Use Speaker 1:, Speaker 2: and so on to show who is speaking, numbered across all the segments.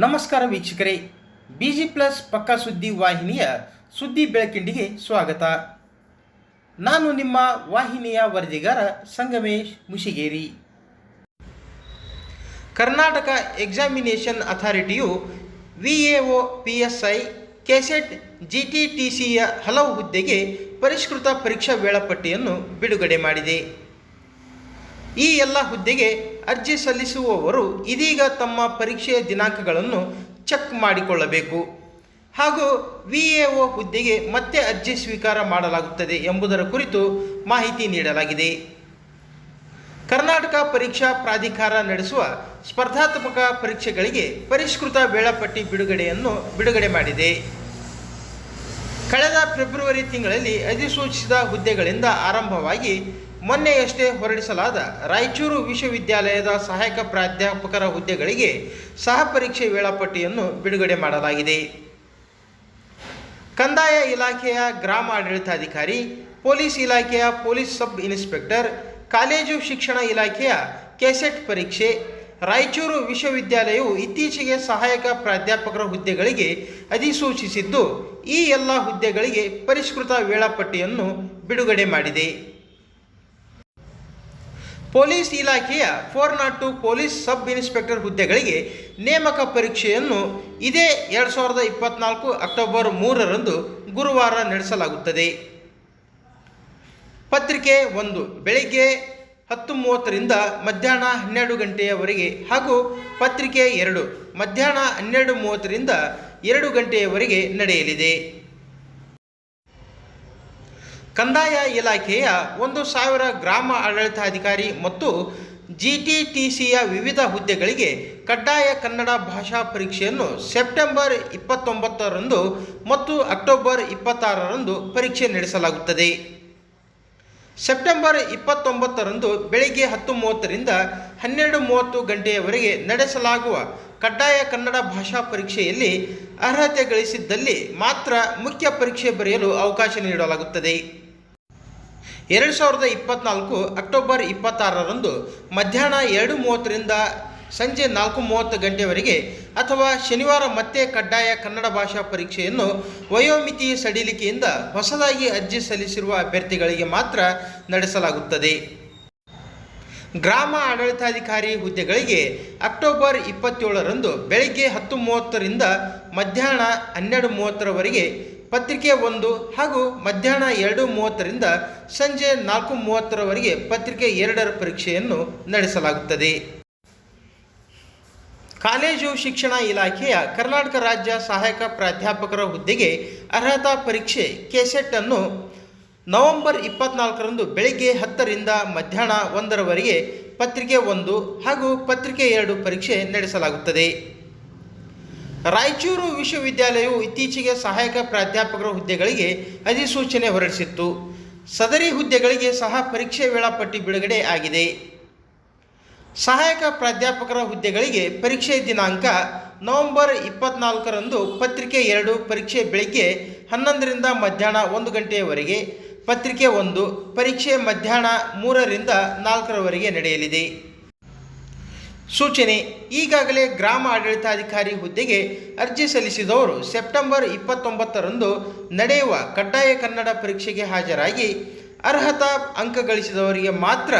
Speaker 1: ನಮಸ್ಕಾರ ವೀಕ್ಷಕರೇ busy plus ಪಕ್ಕಾ ಸುದ್ದಿ ವಾಹಿನಿಯ ಸುದ್ದಿ ಬೆಳಕಿಂಡಿಗೆ ಸ್ವಾಗತ. ನಾನು ನಿಮ್ಮ ವಾಹಿನಿಯ ವರದಿಗಾರ Sangamesh Mushigeri. Karnataka examination ಅಥಾರಿಟಿಯು V A O P S I KSET G T T ಸಿಯ ಹಲವು ಹುದ್ದೆಗೆ ಪರಿಷ್ಕೃತ ಪರೀಕ್ಷಾ ವೇಳಾಪಟ್ಟಿಯನ್ನು ಬಿಡುಗಡೆ ಮಾಡಿದೆ. ಈ ಎಲ್ಲ ಹುದ್ದೆಗೆ ಅರ್ಜಿ ಸಲ್ಲಿಸುವವರು ಇದೀಗ ತಮ್ಮ ಪರೀಕ್ಷೆಯ ದಿನಾಂಕಗಳನ್ನು ಚೆಕ್ ಮಾಡಿಕೊಳ್ಳಬೇಕು. ಹಾಗೂ ವಿ ಎ ಒ ಹುದ್ದೆಗೆ ಮತ್ತೆ ಅರ್ಜಿ ಸ್ವೀಕಾರ ಮಾಡಲಾಗುತ್ತದೆ ಎಂಬುದರ ಕುರಿತು ಮಾಹಿತಿ ನೀಡಲಾಗಿದೆ. ಕರ್ನಾಟಕ ಪರೀಕ್ಷಾ ಪ್ರಾಧಿಕಾರ ನಡೆಸುವ ಸ್ಪರ್ಧಾತ್ಮಕ ಪರೀಕ್ಷೆಗಳಿಗೆ ಪರಿಷ್ಕೃತ ವೇಳಾಪಟ್ಟಿ ಬಿಡುಗಡೆಯನ್ನು ಬಿಡುಗಡೆ ಮಾಡಿದೆ. ಕಳೆದ ಫೆಬ್ರವರಿ ತಿಂಗಳಲ್ಲಿ ಅಧಿಸೂಚಿಸಿದ ಹುದ್ದೆಗಳಿಂದ ಆರಂಭವಾಗಿ ಮೊನ್ನೆಯಷ್ಟೇ ಹೊರಡಿಸಲಾದ ರಾಯಚೂರು ವಿಶ್ವವಿದ್ಯಾಲಯದ ಸಹಾಯಕ ಪ್ರಾಧ್ಯಾಪಕರ ಹುದ್ದೆಗಳಿಗೆ ಸಹ ಪರೀಕ್ಷೆ ವೇಳಾಪಟ್ಟಿಯನ್ನು ಬಿಡುಗಡೆ ಮಾಡಲಾಗಿದೆ. ಕಂದಾಯ ಇಲಾಖೆಯ ಗ್ರಾಮ ಆಡಳಿತಾಧಿಕಾರಿ ಪೊಲೀಸ್ ಇಲಾಖೆಯ ಪೊಲೀಸ್ ಸಬ್ ಇನ್ಸ್ಪೆಕ್ಟರ್, ಕಾಲೇಜು ಶಿಕ್ಷಣ ಇಲಾಖೆಯ ಕೆಸೆಟ್ ಪರೀಕ್ಷೆ ರಾಯಚೂರು ವಿಶ್ವವಿದ್ಯಾಲಯವು ಇತ್ತೀಚೆಗೆ ಸಹಾಯಕ ಪ್ರಾಧ್ಯಾಪಕರ ಹುದ್ದೆಗಳಿಗೆ ಅಧಿಸೂಚಿಸಿದ್ದು, ಈ ಎಲ್ಲ ಹುದ್ದೆಗಳಿಗೆ ಪರಿಷ್ಕೃತ ವೇಳಾಪಟ್ಟಿಯನ್ನು ಬಿಡುಗಡೆ ಮಾಡಿದೆ. ಪೊಲೀಸ್ ಇಲಾಖೆಯ four not two police sub inspector ಹುದ್ದೆಗಳಿಗೆ ನೇಮಕ ಪರೀಕ್ಷೆಯನ್ನು ಇದೇ ಎರಡು ಸಾವಿರದ ಇಪ್ಪತ್ನಾಲ್ಕು ಅಕ್ಟೋಬರ್ ಮೂರರಂದು ಗುರುವಾರ ನಡೆಸಲಾಗುತ್ತದೆ. ಪತ್ರಿಕೆ ಒಂದು, ಬೆಳಿಗ್ಗೆ ಹತ್ತು ಮೂವತ್ತರಿಂದ ಮಧ್ಯಾಹ್ನ ಹನ್ನೆರಡು ಗಂಟೆಯವರೆಗೆ ಹಾಗೂ ಪತ್ರಿಕೆ ಎರಡು, ಮಧ್ಯಾಹ್ನ ಹನ್ನೆರಡು ಮೂವತ್ತರಿಂದ ಎರಡು ಗಂಟೆಯವರೆಗೆ ನಡೆಯಲಿದೆ. ಕಂದಾಯ ಇಲಾಖೆಯ ಒಂದು ಸಾವಿರ ಗ್ರಾಮ ಆಡಳಿತಾಧಿಕಾರಿ ಮತ್ತು ಜಿ ಟಿ ಟಿ ಸಿಯ ವಿವಿಧ ಹುದ್ದೆಗಳಿಗೆ ಕಡ್ಡಾಯ ಕನ್ನಡ ಭಾಷಾ ಪರೀಕ್ಷೆಯನ್ನು ಸೆಪ್ಟೆಂಬರ್ ಇಪ್ಪತ್ತೊಂಬತ್ತರಂದು ಮತ್ತು ಅಕ್ಟೋಬರ್ ಇಪ್ಪತ್ತಾರರಂದು ಪರೀಕ್ಷೆ ನಡೆಸಲಾಗುತ್ತದೆ. ಸೆಪ್ಟೆಂಬರ್ ಇಪ್ಪತ್ತೊಂಬತ್ತರಂದು ಬೆಳಿಗ್ಗೆ ಹತ್ತು ಮೂವತ್ತರಿಂದ ಹನ್ನೆರಡು ಮೂವತ್ತು ಗಂಟೆಯವರೆಗೆ ನಡೆಸಲಾಗುವ ಕಡ್ಡಾಯ ಕನ್ನಡ ಭಾಷಾ ಪರೀಕ್ಷೆಯಲ್ಲಿ ಅರ್ಹತೆ ಗಳಿಸಿದ್ದಲ್ಲಿ ಮಾತ್ರ ಮುಖ್ಯ ಪರೀಕ್ಷೆ ಬರೆಯಲು ಅವಕಾಶ ನೀಡಲಾಗುತ್ತದೆ. ಎರಡು ಸಾವಿರದ ಇಪ್ಪತ್ತ್ನಾಲ್ಕು ಅಕ್ಟೋಬರ್ ಇಪ್ಪತ್ತಾರರಂದು ಮಧ್ಯಾಹ್ನ ಎರಡು ಮೂವತ್ತರಿಂದ ಸಂಜೆ ನಾಲ್ಕು ಮೂವತ್ತು ಗಂಟೆವರೆಗೆ ಅಥವಾ ಶನಿವಾರ ಮತ್ತೆ ಕಡ್ಡಾಯ ಕನ್ನಡ ಭಾಷಾ ಪರೀಕ್ಷೆಯನ್ನು ವಯೋಮಿತಿ ಸಡಿಲಿಕೆಯಿಂದ ಹೊಸದಾಗಿ ಅರ್ಜಿ ಸಲ್ಲಿಸಿರುವ ಅಭ್ಯರ್ಥಿಗಳಿಗೆ ಮಾತ್ರ ನಡೆಸಲಾಗುತ್ತದೆ. ಗ್ರಾಮ ಆಡಳಿತಾಧಿಕಾರಿ ಹುದ್ದೆಗಳಿಗೆ ಅಕ್ಟೋಬರ್ ಇಪ್ಪತ್ತೇಳರಂದು ಬೆಳಗ್ಗೆ ಹತ್ತು ಮೂವತ್ತರಿಂದ ಮಧ್ಯಾಹ್ನ ಹನ್ನೆರಡು ಮೂವತ್ತರವರೆಗೆ ಪತ್ರಿಕೆ ಒಂದು ಹಾಗೂ ಮಧ್ಯಾಹ್ನ ಎರಡು ಮೂವತ್ತರಿಂದ ಸಂಜೆ ನಾಲ್ಕು ಮೂವತ್ತರವರೆಗೆ ಪತ್ರಿಕೆ ಎರಡರ ಪರೀಕ್ಷೆಯನ್ನು ನಡೆಸಲಾಗುತ್ತದೆ. ಕಾಲೇಜು ಶಿಕ್ಷಣ ಇಲಾಖೆಯ ಕರ್ನಾಟಕ ರಾಜ್ಯ ಸಹಾಯಕ ಪ್ರಾಧ್ಯಾಪಕರ ಹುದ್ದೆಗೆ ಅರ್ಹತಾ ಪರೀಕ್ಷೆ ಕೆಸೆಟ್ ಅನ್ನು ನವೆಂಬರ್ ಇಪ್ಪತ್ನಾಲ್ಕರಂದು ಬೆಳಗ್ಗೆ ಹತ್ತರಿಂದ ಮಧ್ಯಾಹ್ನ ಒಂದರವರೆಗೆ ಪತ್ರಿಕೆ ಒಂದು ಹಾಗೂ ಪತ್ರಿಕೆ ಎರಡು ಪರೀಕ್ಷೆ ನಡೆಸಲಾಗುತ್ತದೆ. ರಾಯಚೂರು ವಿಶ್ವವಿದ್ಯಾಲಯವು ಇತ್ತೀಚೆಗೆ ಸಹಾಯಕ ಪ್ರಾಧ್ಯಾಪಕರ ಹುದ್ದೆಗಳಿಗೆ ಅಧಿಸೂಚನೆ ಹೊರಡಿಸಿತ್ತು. ಸದರಿ ಹುದ್ದೆಗಳಿಗೆ ಸಹ ಪರೀಕ್ಷೆ ವೇಳಾಪಟ್ಟಿ ಬಿಡುಗಡೆ ಆಗಿದೆ. ಸಹಾಯಕ ಪ್ರಾಧ್ಯಾಪಕರ ಹುದ್ದೆಗಳಿಗೆ ಪರೀಕ್ಷೆ ದಿನಾಂಕ ನವೆಂಬರ್ ಇಪ್ಪತ್ನಾಲ್ಕರಂದು ಪತ್ರಿಕೆ ಎರಡು ಪರೀಕ್ಷೆ ಬೆಳಗ್ಗೆ ಹನ್ನೊಂದರಿಂದ ಮಧ್ಯಾಹ್ನ ಒಂದು ಗಂಟೆಯವರೆಗೆ, ಪತ್ರಿಕೆ ಒಂದು ಪರೀಕ್ಷೆ ಮಧ್ಯಾಹ್ನ ಮೂರರಿಂದ ನಾಲ್ಕರವರೆಗೆ ನಡೆಯಲಿದೆ. ಸೂಚನೆ, ಈಗಾಗಲೇ ಗ್ರಾಮ ಆಡಳಿತಾಧಿಕಾರಿ ಹುದ್ದೆಗೆ ಅರ್ಜಿ ಸಲ್ಲಿಸಿದವರು ಸೆಪ್ಟೆಂಬರ್ ಇಪ್ಪತ್ತೊಂಬತ್ತರಂದು ನಡೆಯುವ ಕಡ್ಡಾಯ ಕನ್ನಡ ಪರೀಕ್ಷೆಗೆ ಹಾಜರಾಗಿ ಅರ್ಹತಾ ಅಂಕ ಗಳಿಸಿದವರಿಗೆ ಮಾತ್ರ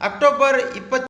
Speaker 1: ಅಕ್ಟೋಬರ್ ಇಪ್ಪತ್ತ